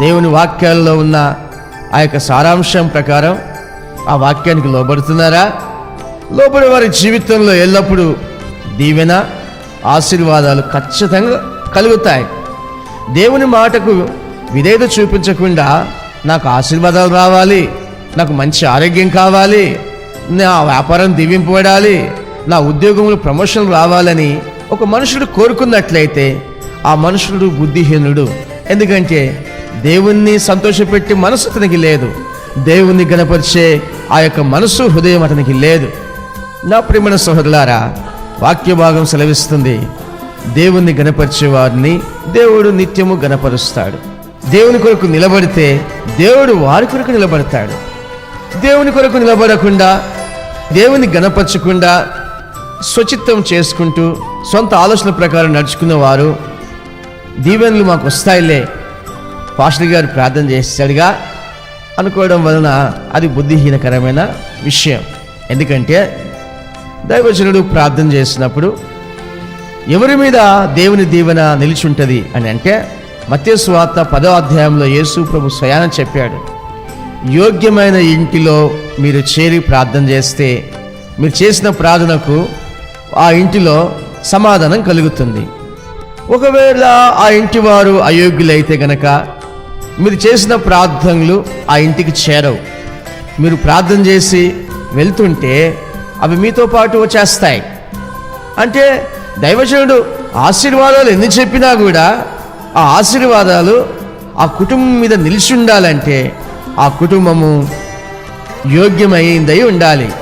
దేవుని వాక్యాల్లో ఉన్న ఆ యొక్క సారాంశం ప్రకారం ఆ వాక్యానికి లోబడుతున్నారా? లోబడి వారి జీవితంలో ఎల్లప్పుడూ దీవెన ఆశీర్వాదాలు ఖచ్చితంగా కలుగుతాయి. దేవుని మాటకు విధేయత చూపించకుండా నాకు ఆశీర్వాదాలు రావాలి నాకు మంచి ఆరోగ్యం కావాలి నా వ్యాపారం దీవింపబడాలి నా ఉద్యోగంలో ప్రమోషన్ రావాలని ఒక మనుషుడు కోరుకున్నట్లయితే ఆ మనుషుడు బుద్ధిహీనుడు. ఎందుకంటే దేవుణ్ణి సంతోషపెట్టి మనసు అతనికి లేదు. దేవుణ్ణి గణపరిచే ఆ యొక్క మనసు హృదయం అతనికి లేదు. నా ప్రియమైన సహోదరులారా వాక్య భాగం సెలవిస్తుంది. దేవుణ్ణి గణపరిచే వారిని దేవుడు నిత్యము గణపరుస్తాడు. దేవుని కొరకు నిలబడితే దేవుడు వారి కొరకు నిలబడతాడు. దేవుని కొరకు నిలబడకుండా దేవుని గణపరచకుండా స్వచిత్తం చేసుకుంటూ సొంత ఆలోచన ప్రకారం నడుచుకున్న వారు దీవెనలు మాకు వస్తాయిలే. పాస్టర్ గారు ప్రార్థన చేస్తాడుగా అనుకోవడం వలన అది బుద్ధిహీనకరమైన విషయం. ఎందుకంటే దైవజనుడు ప్రార్థన చేసినప్పుడు ఎవరి మీద దేవుని దీవెన నిలిచి ఉంటుంది అని అంటే మత్స్వార్త పదో అధ్యాయంలో యేసు ప్రభు స్వయానం చెప్పాడు. యోగ్యమైన ఇంటిలో మీరు చేరి ప్రార్థన చేస్తే మీరు చేసిన ప్రార్థనకు ఆ ఇంటిలో సమాధానం కలుగుతుంది. ఒకవేళ ఆ ఇంటి వారు అయోగ్యులైతే గనక మీరు చేసిన ప్రార్థనలు ఆ ఇంటికి చేరవు. మీరు ప్రార్థన చేసి వెళ్తుంటే అవి మీతో పాటు వచ్చేస్తాయి. అంటే దైవజనుడు ఆశీర్వాదాలు ఎన్ని చెప్పినా కూడా ఆ ఆశీర్వాదాలు ఆ కుటుంబం మీద నిలిచి ఉండాలంటే ఆ కుటుంబము యోగ్యమైందై ఉండాలి.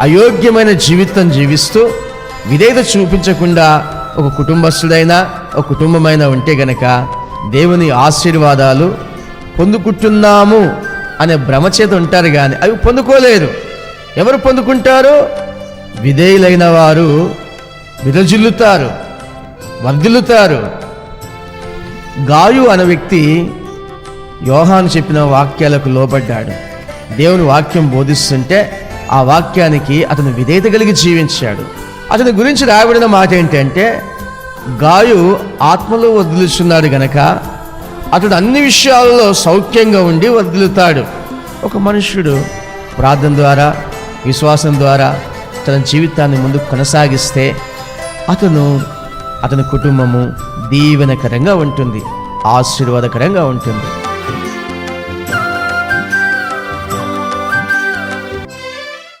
అయోగ్యమైన జీవితం జీవిస్తూ విధేయత చూపించకుండా ఒక కుటుంబస్తుడైనా ఒక కుటుంబమైనా ఉంటే గనక దేవుని ఆశీర్వాదాలు పొందుకుంటున్నాము అనే భ్రమచేత ఉంటారు కానీ అవి పొందుకోలేరు. ఎవరు పొందుకుంటారు? విధేయులైన వారు విరజిల్లుతారు వర్ధిల్లుతారు. గాయు అనే వ్యక్తి యోహాను చెప్పిన వాక్యాలకు లోబడ్డాడు. దేవుని వాక్యం బోధిస్తుంటే ఆ వాక్యానికి అతను విధేయత కలిగి జీవించాడు. అతని గురించి రాయబడిన మాట ఏంటంటే గాయు ఆత్మలో వదిలిస్తున్నాడు గనక అతడు అన్ని విషయాల్లో సౌఖ్యంగా ఉండి వదిలుతాడు. ఒక మనుష్యుడు ప్రార్థన ద్వారా విశ్వాసం ద్వారా తన జీవితాన్ని ముందుకు కొనసాగిస్తే అతను అతని కుటుంబము దీవెనకరంగా ఉంటుంది ఆశీర్వాదకరంగా ఉంటుంది.